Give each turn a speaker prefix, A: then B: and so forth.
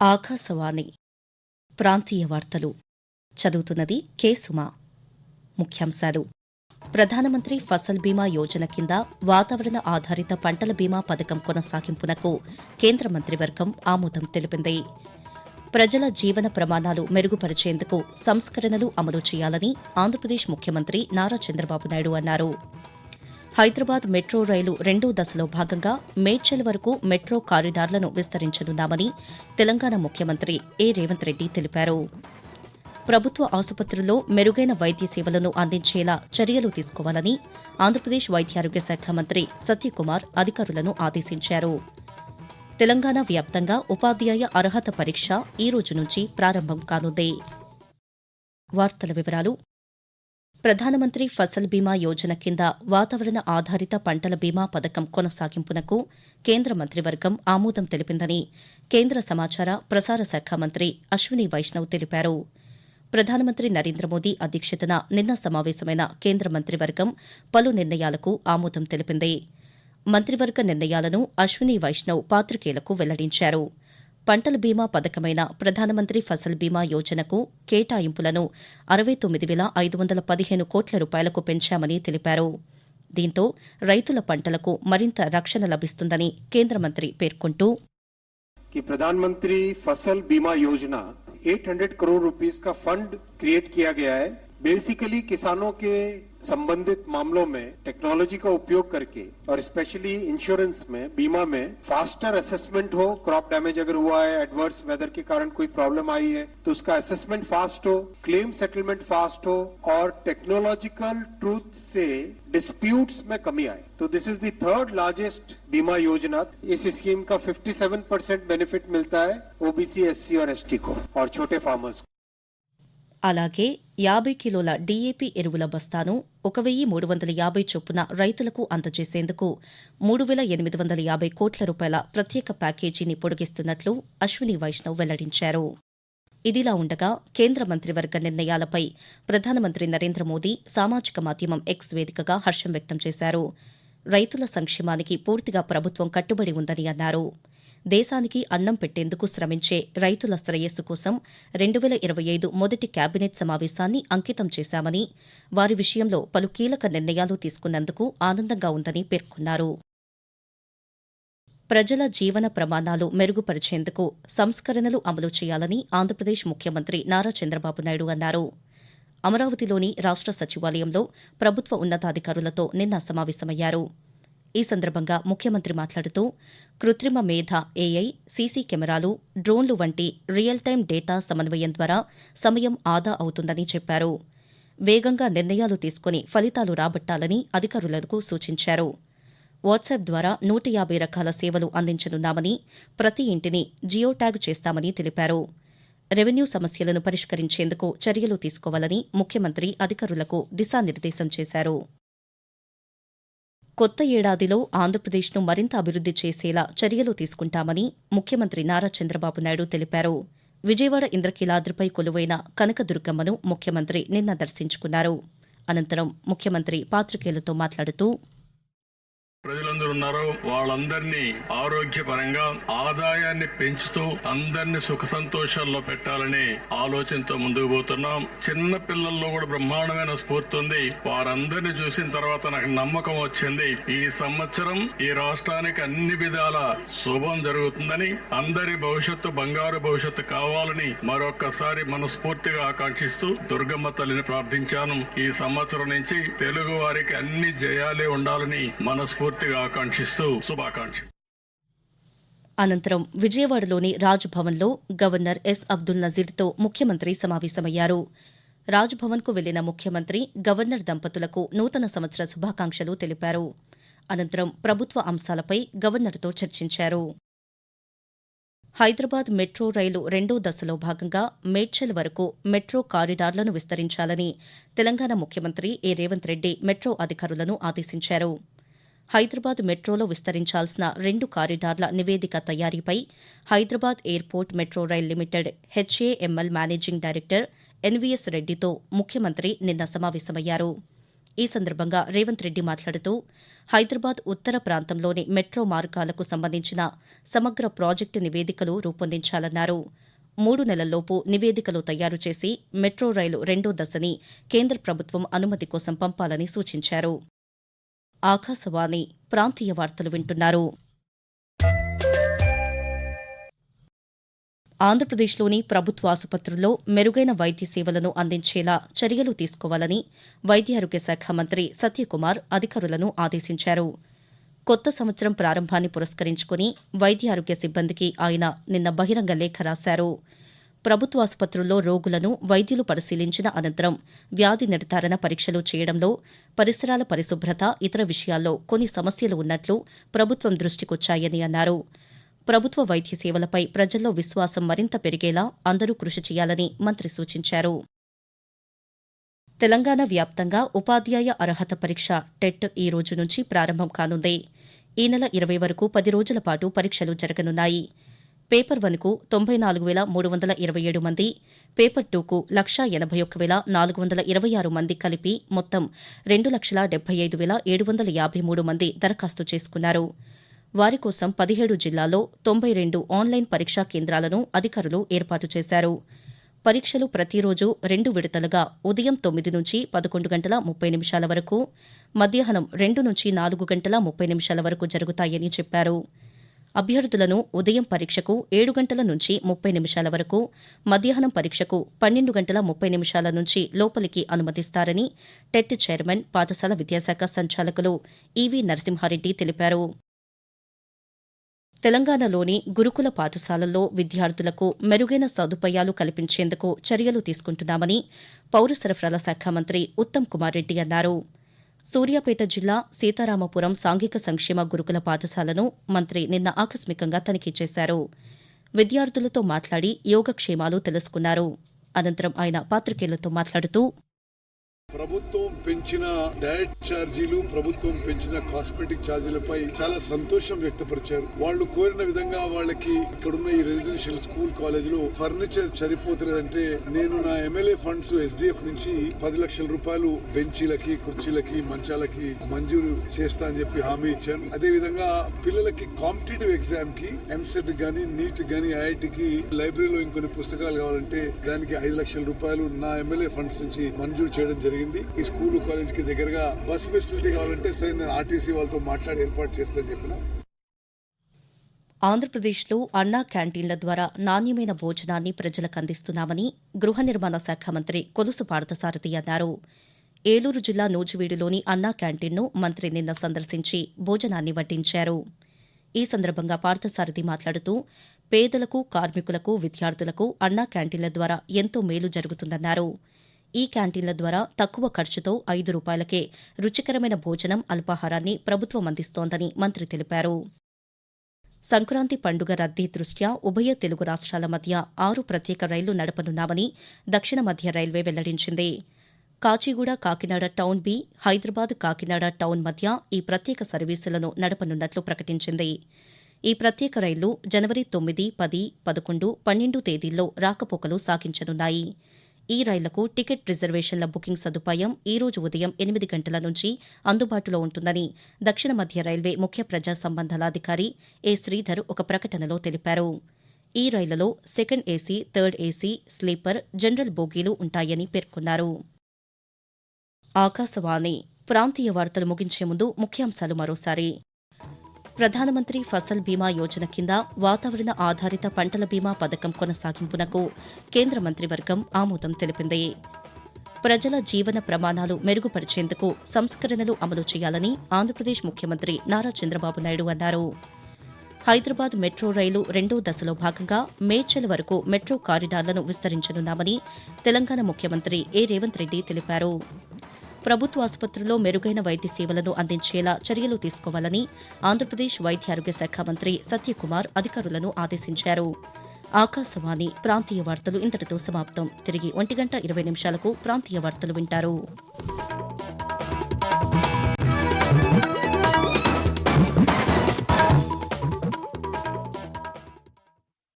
A: ఆకాశవాణి ప్రాంతీయ వార్తలు. చదువుతున్నది కే. సుమా. ముఖ్యాంశాలు. ప్రధానమంత్రి ఫసల్ బీమా యోజన కింద వాతావరణ ఆధారిత పంటల బీమా పథకం కొనసాగింపునకు కేంద్ర మంత్రివర్గం ఆమోదం తెలిపింది. ప్రజల జీవన ప్రమాణాలు మెరుగుపరిచేందుకు సంస్కరణలు అమలు చేయాలని ఆంధ్రప్రదేశ్ ముఖ్యమంత్రి నారా చంద్రబాబు నాయుడు అన్నారు. హైదరాబాద్ మెట్రో రైలు రెండో దశలో భాగంగా మేడ్చల్ వరకు మెట్రో కారిడార్లను విస్తరించనున్నామని తెలంగాణ ముఖ్యమంత్రి ఏ రేవంత్ రెడ్డి తెలిపారు. ప్రభుత్వ ఆసుపత్రుల్లో మెరుగైన వైద్య సేవలను అందించేలా చర్యలు తీసుకోవాలని ఆంధ్రప్రదేశ్ వైద్యారోగ్య శాఖ మంత్రి సత్యకుమార్ అధికారులను ఆదేశించారు. తెలంగాణ వ్యాప్తంగా ఉపాధ్యాయ అర్హత పరీక్ష ఈ రోజు నుంచి ప్రారంభం కానుంది. వార్తల వివరాలు ప్రధానమంత్రి ఫసల్ బీమా యోజన కింద వాతావరణ ఆధారిత పంటల బీమా పథకం కొనసాగింపునకు కేంద్ర మంత్రివర్గం ఆమోదం తెలిపిందని కేంద్ర సమాచార ప్రసార శాఖ మంత్రి అశ్విని వైష్ణవ్ తెలిపారు. ప్రధానమంత్రి నరేంద్ర మోదీ అధ్యక్షతన నిన్న సమావేశమైన కేంద్ర మంత్రివర్గం పలు నిర్ణయాలకు ఆమోదం తెలిపింది. మంత్రివర్గ నిర్ణయాలను అశ్విని వైష్ణవ్ పాత్రికేయులకు వెల్లడించారు. పంటల బీమా పథకమైన ప్రధానమంత్రి ఫసల్ బీమా యోజనకు కేటాయింపులను అరవై తొమ్మిది వేల ఐదు వందల పదిహేను కోట్ల రూపాయలకు పెంచామని తెలిపారు దీంతో రైతుల పంటలకు మరింత రక్షణ లభిస్తుందని కేంద్ర మంత్రి పేర్కొంటూ
B: कि प्रधानमंत्री फसल बीमा योजना 800 करोड़ रुपीस का फंड क्रिएट किया गया है बेसिकली किसानों के संबंधित मामलों में टेक्नोलॉजी का उपयोग करके और स्पेशली इंश्योरेंस में बीमा में फास्टर असेसमेंट हो क्रॉप डैमेज अगर हुआ है एडवर्स वेदर के कारण कोई प्रॉब्लम आई है तो उसका असेसमेंट फास्ट हो क्लेम सेटलमेंट फास्ट हो और टेक्नोलॉजिकल ट्रूथ से डिस्प्यूट्स में कमी आए तो this is the third largest बीमा योजना इस स्कीम का 57 परसेंट बेनिफिट मिलता है ओबीसी एससी और एसटी को और छोटे फार्मर्स को
A: అలాగే యాభై కిలోల డీఏపీ ఎరువుల బస్తాను ఒక వెయ్యి మూడు వందల యాభై చొప్పున రైతులకు అందజేసేందుకు మూడు వేల ఎనిమిది వందల యాభై కోట్ల రూపాయల ప్రత్యేక ప్యాకేజీని పొడిగిస్తున్నట్లు అశ్విని వైష్ణవ్ వెల్లడించారు. ఇదిలా ఉండగా కేంద్ర మంత్రివర్గ నిర్ణయాలపై ప్రధానమంత్రి నరేంద్ర మోదీ సామాజిక మాధ్యమం ఎక్స్ వేదికగా హర్షం వ్యక్తం చేశారు. రైతుల సంక్షేమానికి పూర్తిగా ప్రభుత్వం కట్టుబడి ఉందని అన్నారు. దేశానికి అన్నం పెట్టేందుకు శ్రమించే రైతుల శ్రేయస్సు కోసం రెండు వేల ఇరవై ఐదు మొదటి కేబినెట్ సమావేశాన్ని అంకితం చేశామని వారి విషయంలో పలు కీలక నిర్ణయాలు తీసుకున్నందుకు ఆనందంగా ఉందని పేర్కొన్నారు. ప్రజల జీవన ప్రమాణాలు మెరుగుపరిచేందుకు సంస్కరణలు అమలు చేయాలని ఆంధ్రప్రదేశ్ ముఖ్యమంత్రి నారా చంద్రబాబు నాయుడు అన్నారు. అమరావతిలోని రాష్ట సచివాలయంలో ప్రభుత్వ ఉన్నతాధికారులతో నిన్న సమావేశమయ్యారు. ఈ సందర్భంగా ముఖ్యమంత్రి మాట్లాడుతూ కృత్రిమ మేధ ఏఐ సీసీ కెమెరాలు డ్రోన్లు వంటి రియల్ టైం డేటా సమన్వయం ద్వారా సమయం ఆదా అవుతుందని చెప్పారు. వేగంగా నిర్ణయాలు తీసుకుని ఫలితాలు రాబట్టాలని అధికారులకు సూచించారు. వాట్సాప్ ద్వారా నూట యాభై రకాల సేవలు అందించనున్నామని ప్రతి ఇంటిని జియో ట్యాగ్ చేస్తామని తెలిపారు. రెవెన్యూ సమస్యలను పరిష్కరించేందుకు చర్యలు తీసుకోవాలని ముఖ్యమంత్రి అధికారులకు దిశానిర్దేశం చేశారు. కొత్త ఏడాదిలో ఆంధ్రప్రదేశ్ను మరింత అభివృద్ది చేసేలా చర్యలు తీసుకుంటామని ముఖ్యమంత్రి నారా చంద్రబాబు నాయుడు తెలిపారు. విజయవాడ ఇంద్రకీలాద్రిపై కొలువైన కనకదుర్గమ్మను ముఖ్యమంత్రి నిన్న దర్శించుకున్నారు. అనంతరం ముఖ్యమంత్రి పాత్రికేయులతో మాట్లాడుతూ
C: ప్రజలందరూ ఉన్నారో. వాళ్ళందరినీ ఆరోగ్యపరంగా ఆదాయాన్ని పెంచుతూ అందరినీ సుఖ సంతోషాల్లో పెట్టాలనే ఆలోచనతో ముందుకు పోతున్నాం. చిన్న పిల్లల్లో కూడా బ్రహ్మాండమైన స్ఫూర్తి ఉంది. వారందరినీ చూసిన తర్వాత నాకు నమ్మకం వచ్చింది. ఈ సంవత్సరం ఈ రాష్ట్రానికి అన్ని విధాల శుభం జరుగుతుందని అందరి భవిష్యత్తు బంగారు భవిష్యత్తు కావాలని మరొక్కసారి మనస్ఫూర్తిగా ఆకాంక్షిస్తూ దుర్గమ్మ తల్లిని ప్రార్థించాను. ఈ సంవత్సరం నుంచి తెలుగు వారికి అన్ని జయాలే ఉండాలని మనస్ఫూర్తిగా ఆకాంక్షిస్తూ శుభాకాంక్ష
A: అనంతరం విజయవాడలోని రాజ్భవన్లో గవర్నర్ ఎస్. అబ్దుల్ నజీర్తో ముఖ్యమంత్రి సమావేశమయ్యారు. రాజ్భవన్కు వెళ్ళిన ముఖ్యమంత్రి గవర్నర్ దంపతులకు నూతన సంవత్సర శుభాకాంక్షలు తెలిపారు. అనంతరం ప్రభుత్వ అంశాలపై గవర్నర్తో చర్చించారు. హైదరాబాద్ మెట్రో రైలు రెండో దశలో భాగంగా మేడ్చల్ వరకు మెట్రో కారిడార్లను విస్తరించాలని తెలంగాణ ముఖ్యమంత్రి ఏ. రేవంత్ రెడ్డి మెట్రో అధికారులను ఆదేశించారు. హైదరాబాద్ మెట్రోలో విస్తరించాల్సిన రెండు కారిడార్ల నివేదిక తయారీపై Hyderabad airport metro rail limited HAML managing director NVS రెడ్డితో ముఖ్యమంత్రి నిన్న సమావేశమయ్యారు. ఈ సందర్భంగా రేవంత్ రెడ్డి మాట్లాడుతూ హైదరాబాద్ ఉత్తర ప్రాంతంలోని మెట్రో మార్గాలకు సంబంధించిన సమగ్ర ప్రాజెక్టు నివేదికలు రూపొందించాలన్నారు. మూడు నెలల్లోపు నివేదికలు తయారు చేసి మెట్రో రైలు రెండో దశని కేంద్ర ప్రభుత్వం అనుమతి కోసం పంపాలని సూచించారు. ఆకాశవాణి ప్రాంతీయ వార్తలు వింటున్నారు. ఆంధ్రప్రదేశ్లోని ప్రభుత్వ ఆసుపత్రుల్లో మెరుగైన వైద్య సేవలను అందించేలా చర్యలు తీసుకోవాలని వైద్య ఆరోగ్య శాఖ మంత్రి సత్యకుమార్ అధికారులను ఆదేశించారు. కొత్త సంవత్సరం ప్రారంభాన్ని పురస్కరించుకుని వైద్య ఆరోగ్య సిబ్బందికి ఆయన నిన్న బహిరంగ లేఖ రాశారు. ప్రభుత్వాసుపత్రుల్లో రోగులను వైద్యులు పరిశీలించిన అనంతరం వ్యాధి నిర్ధారణ పరీక్షలు చేయడంలో పరిసరాల పరిశుభ్రత ఇతర విషయాల్లో కొన్ని సమస్యలు ఉన్నట్లు ప్రభుత్వం దృష్టికొచ్చాయని అన్నారు. ప్రభుత్వ వైద్య సేవలపై ప్రజల్లో విశ్వాసం మరింత పెరిగేలా అందరూ కృషి చేయాలని మంత్రి సూచించారు. తెలంగాణ వ్యాప్తంగా ఉపాధ్యాయ అర్హత పరీక్ష టెట్ ఈ రోజు నుంచి ప్రారంభం కానుంది. ఈ నెల ఇరవై వరకు పది రోజుల పాటు పరీక్షలు జరగనున్నాయి. పేపర్ వన్కు తొంభై నాలుగు వేల మూడు వందల ఇరవై ఏడు మంది పేపర్ టూకు లక్షా ఎనభై ఒక్క వేల నాలుగు వందల ఇరవై ఆరు మంది కలిపి మొత్తం రెండు లక్షల డెబ్బై ఐదు వేల ఏడు వందల యాభై మూడు మంది దరఖాస్తు చేసుకున్నారు. వారి కోసం పదిహేడు జిల్లాల్లో తొంభై రెండు ఆన్లైన్ పరీక్షా కేంద్రాలను అధికారులు ఏర్పాటు చేశారు. పరీక్షలు ప్రతిరోజు రెండు విడతలుగా ఉదయం తొమ్మిది నుంచి పదకొండు గంటల ముప్పై నిమిషాల వరకు మధ్యాహ్నం రెండు నుంచి నాలుగు గంటల ముప్పై నిమిషాల వరకు జరుగుతాయని చెప్పారు. అభ్యర్థులను ఉదయం పరీక్షకు ఏడు గంటల నుంచి ముప్పై నిమిషాల వరకు మధ్యాహ్నం పరీక్షకు పన్నెండు గంటల ముప్పై నిమిషాల నుంచి లోపలికి అనుమతిస్తారని టెట్ చైర్మన్ పాఠశాల విద్యాశాఖ సంచాలకులు ఈవీ నరసింహారెడ్డి తెలిపారు. తెలంగాణలోని గురుకుల పాఠశాలల్లో విద్యార్థులకు మెరుగైన సదుపాయాలు కల్పించేందుకు చర్యలు తీసుకుంటున్నామని పౌర సరఫరాల శాఖ మంత్రి ఉత్తమ్ కుమార్ రెడ్డి అన్నారు. సూర్యాపేట జిల్లా సీతారామపురం సాంఘిక సంక్షేమ గురుకుల పాఠశాలను మంత్రి నిన్న ఆకస్మికంగా తనిఖీ చేశారు. విద్యార్థులతో మాట్లాడి యోగక్షేమాలు తెలుసుకున్నారు. అనంతరం ఆయన పాత్రికేయులతో మాట్లాడుతూ
D: ప్రభుత్వం పెంచిన డైట్ ఛార్జీలు ప్రభుత్వం పెంచిన కాస్మెటిక్ ఛార్జీలపై చాలా సంతోషం వ్యక్తపరిచారు. వాళ్ళు కోరిన విధంగా వాళ్ళకి ఇక్కడున్న ఈ రెసిడెన్షియల్ స్కూల్ కాలేజీలో ఫర్నిచర్ సరిపోతున్నదంటే నేను నా ఎమ్మెల్యే ఫండ్స్ ఎస్డిఎఫ్ నుంచి పది లక్షల రూపాయలు బెంచీలకి కుర్చీలకి మంచాలకి మంజూరు చేస్తా అని చెప్పి హామీ ఇచ్చాను. అదే విధంగా పిల్లలకి కాంపిటేటివ్ ఎగ్జామ్కి ఎంసెట్ గానీ నీట్ గానీ ఐఐటికి లైబ్రరీలో ఇంకొన్ని పుస్తకాలు కావాలంటే దానికి ఐదు లక్షల రూపాయలు నా ఎమ్మెల్యే ఫండ్స్ నుంచి మంజూరు చేయడం జరిగింది. ఈ స్కూల్ కాలేజ్కి దగ్గరగా బస్ ఫెసిలిటీ కావాలంటే సరే నేను ఆర్టీసీ వాళ్ళతో మాట్లాడి ఏర్పాటు చేస్తానని చెప్పిన.
A: ఆంధ్రప్రదేశ్లో అన్నా క్యాంటీన్ల ద్వారా నాణ్యమైన భోజనాన్ని ప్రజలకు అందిస్తున్నామని గృహ నిర్మాణ శాఖ మంత్రి కొలుసు పార్థసారథి అన్నారు. ఏలూరు జిల్లా నూజివీడులోని అన్నా క్యాంటీన్ను మంత్రి నిన్న సందర్శించి భోజనాన్ని వడ్డించారు. ఈ సందర్భంగా పార్థసారథి మాట్లాడుతూ పేదలకు కార్మికులకు విద్యార్థులకు అన్నా క్యాంటీన్ల ద్వారా ఎంతో మేలు జరుగుతుందన్నారు. ఈ క్యాంటీన్ల ద్వారా తక్కువ ఖర్చుతో ఐదు రూపాయలకే రుచికరమైన భోజనం అల్పాహారాన్ని ప్రభుత్వం అందిస్తోందని మంత్రి తెలిపారు. సంక్రాంతి పండుగ రద్దీ దృష్ట్యా ఉభయ తెలుగు రాష్ట్రాల మధ్య ఆరు ప్రత్యేక రైళ్ళు నడపనున్నామని దక్షిణ మధ్య రైల్వే వెల్లడించింది. కాచిగూడ కాకినాడ టౌన్ బి హైదరాబాద్ కాకినాడ టౌన్ మధ్య ఈ ప్రత్యేక సర్వీసులను నడపనున్నట్లు ప్రకటించింది. ఈ ప్రత్యేక రైళ్ళు జనవరి తొమ్మిది పది పదకొండు పన్నెండు తేదీల్లో రాకపోకలు సాగించనున్నాయి. ఈ రైళ్ళకు టికెట్ రిజర్వేషన్ల బుకింగ్ సదుపాయం ఈ రోజు ఉదయం ఎనిమిది గంటల నుంచి అందుబాటులో ఉంటుందని దక్షిణ మధ్య రైల్వే ముఖ్య ప్రజా సంబంధాలాధికారి ఏ శ్రీధర్ ఒక ప్రకటనలో తెలిపారు. ఈ రైళ్ళలో second AC third AC sleeper general బోగీలు ఉంటాయని పేర్కొన్నారు. ఆకాశవాణి ప్రాంతీయ వార్తలు ముగించే ముందు ముఖ్యాంశాలు మరోసారి. ప్రధానమంత్రి ఫసల్ బీమా యోజన కింద వాతావరణ ఆధారిత పంటల బీమా పథకం కొనసాగింపునకు కేంద్ర మంత్రివర్గం ఆమోదం తెలిపింది. ప్రజల జీవన ప్రమాణాలు మెరుగుపరిచేందుకు సంస్కరణలు అమలు చేయాలని ఆంధ్రప్రదేశ్ ముఖ్యమంత్రి నారా చంద్రబాబు నాయుడు అన్నారు. హైదరాబాద్ మెట్రో రైలు రెండో దశలో భాగంగా మేడ్చల్ వరకు మెట్రో కారిడార్లను విస్తరించనున్నామని తెలంగాణ ముఖ్యమంత్రి ఏ రేవంత్ రెడ్డి తెలిపారు. ప్రభుత్వ ఆసుపత్రుల్లో మెరుగైన వైద్య సేవలను అందించేలా చర్యలు తీసుకోవాలని ఆంధ్రప్రదేశ్ వైద్య ఆరోగ్య శాఖ మంత్రి సత్యకుమార్ అధికారులను ఆదేశించారు. ఆకాశవాణి ప్రాంతీయ వార్తలు ఇంతటితో సమాప్తం. తిరిగి ఒంటి గంట ఇరవై నిమిషాలకు ప్రాంతీయ వార్తలు వింటారు.